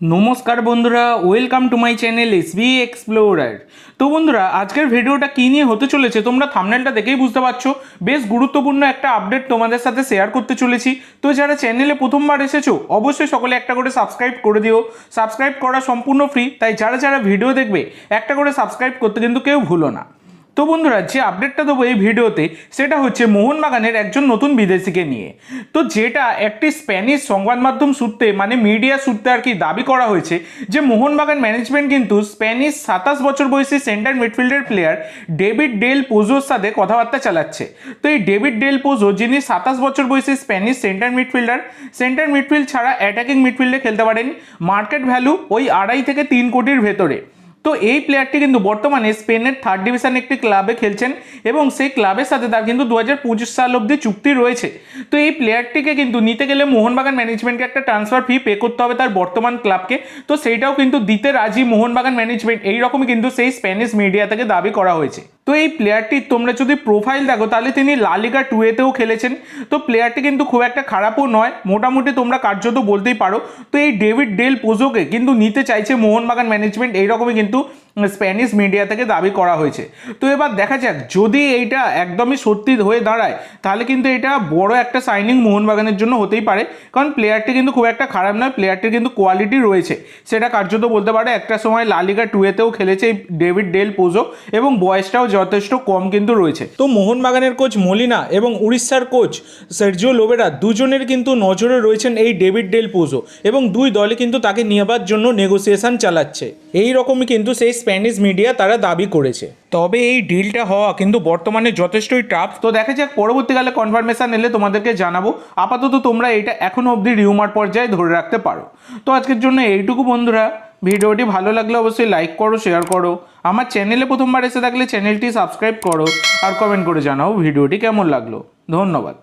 নমস্কার বন্ধুরা welcome to my channel S B explorer তো বন্ধুরা, আজকের ভিডিওটা কী নিয়ে হতে চলেছে তোমরা থামনেলটা দেখেই বুঝতে পারছ। বেশ গুরুত্বপূর্ণ একটা আপডেট তোমাদের সাথে শেয়ার করতে চলেছি। তো যারা চ্যানেলে প্রথমবার এসেছ, অবশ্যই সকলে একটা করে সাবস্ক্রাইব করে দিও। সাবস্ক্রাইব করা সম্পূর্ণ ফ্রি তাই যারা যারা ভিডিও দেখবে, একটা করে সাবস্ক্রাইব করতে কিন্তু কেউ ভুলো না। তো বন্ধুরা, যে আপডেটটা দেবো এই ভিডিওতে, সেটা হচ্ছে মোহনবাগানের একজন নতুন বিদেশিকে নিয়ে। তো যেটা একটি স্প্যানিশ সংবাদ মাধ্যম সূত্রে মানে মিডিয়া সূত্রে আর কি দাবি করা হয়েছে, যে মোহনবাগান ম্যানেজমেন্ট কিন্তু স্প্যানিশ সাতাশ বছর বয়সী সেন্টার মিডফিল্ডের প্লেয়ার ডেভিড ডেল পোজোর সাথে কথাবার্তা চালাচ্ছে। তো এই ডেভিড ডেল পোজো যিনি সাতাশ বছর বয়সী Spanish centre midfielder centre midfield ছাড়া অ্যাটাকিং মিডফিল্ডে খেলতে পারেন মার্কেট ভ্যালু ওই আড়াই থেকে তিন কোটির ভেতরে। তো এই প্লেয়ারটি কিন্তু বর্তমানে স্পেনের থার্ড ডিভিশন একটি ক্লাবে খেলছেন এবং সেই ক্লাবের সাথে তার কিন্তু দু হাজার পঁচিশ সাল অবধি চুক্তি রয়েছে। তো এই প্লেয়ারটিকে কিন্তু নিতে গেলে মোহনবাগান ম্যানেজমেন্টকে একটা ট্রান্সফার ফি পে করতে হবে তার বর্তমান ক্লাবকে তো সেইটাও কিন্তু দিতে রাজি মোহনবাগান ম্যানেজমেন্ট এইরকমই কিন্তু সেই স্প্যানিশ মিডিয়া থেকে দাবি করা হয়েছে। তো এই প্লেয়ারটির তোমরা যদি প্রোফাইল দেখো, তাহলে তিনি লালিগা টু এতেও খেলেছেন। তো প্লেয়ারটি কিন্তু খুব একটা খারাপও নয়, মোটামুটি তোমরা কার্যত বলতেই পারো। তো এই ডেভিড ডেল পোজোকে কিন্তু নিতে চাইছে মোহনবাগান ম্যানেজমেন্ট এইরকমই কিন্তু স্প্যানিশ মিডিয়া থেকে দাবি করা হয়েছে। তো এবার দেখা যাক, যদি এইটা একদমই সত্যি হয়ে দাঁড়ায়, তাহলে কিন্তু এটা বড় একটা সাইনিং মোহনবাগানের জন্য হতেই পারে। কারণ প্লেয়ারটি কিন্তু খুব একটা খারাপ নয় প্লেয়ারটির কিন্তু কোয়ালিটি রয়েছে। সেটা কার্যত বলতে পারে, একটা সময় লালিগা টুয়েতেও খেলেছে ডেভিড ডেল পোজো এবং বয়সটাও যথেষ্ট কম কিন্তু রয়েছে। তো মোহনবাগানের কোচ মলিনা এবং উড়িষ্যার কোচ সার্জিও লোবেরা দুজনের কিন্তু নজরে রয়েছেন এই ডেভিড ডেল পোজো এবং দুই দলে কিন্তু তাকে নেবার জন্য নেগোসিয়েশন চালাচ্ছে। এই রকমই কিন্তু সেই স্প্যানিশ মিডিয়া তারা দাবি করেছে। তবে এই ডিলটা হওয়া কিন্তু বর্তমানে যথেষ্টই টাফ তো দেখা যাক, পরবর্তীকালে কনফার্মেশন এলে তোমাদেরকে জানাব। আপাতত তোমরা এটা এখনও অবধি রিউমার পর্যায়ে ধরে রাখতে পারো। তো আজকের জন্য এইটুকু বন্ধুরা। ভিডিওটি ভালো লাগলে অবশ্যই লাইক করো শেয়ার করো। আমার চ্যানেলে প্রথমবার এসে থাকলে চ্যানেলটি সাবস্ক্রাইব করো। আর কমেন্ট করে জানাও ভিডিওটি কেমন লাগল। ধন্যবাদ।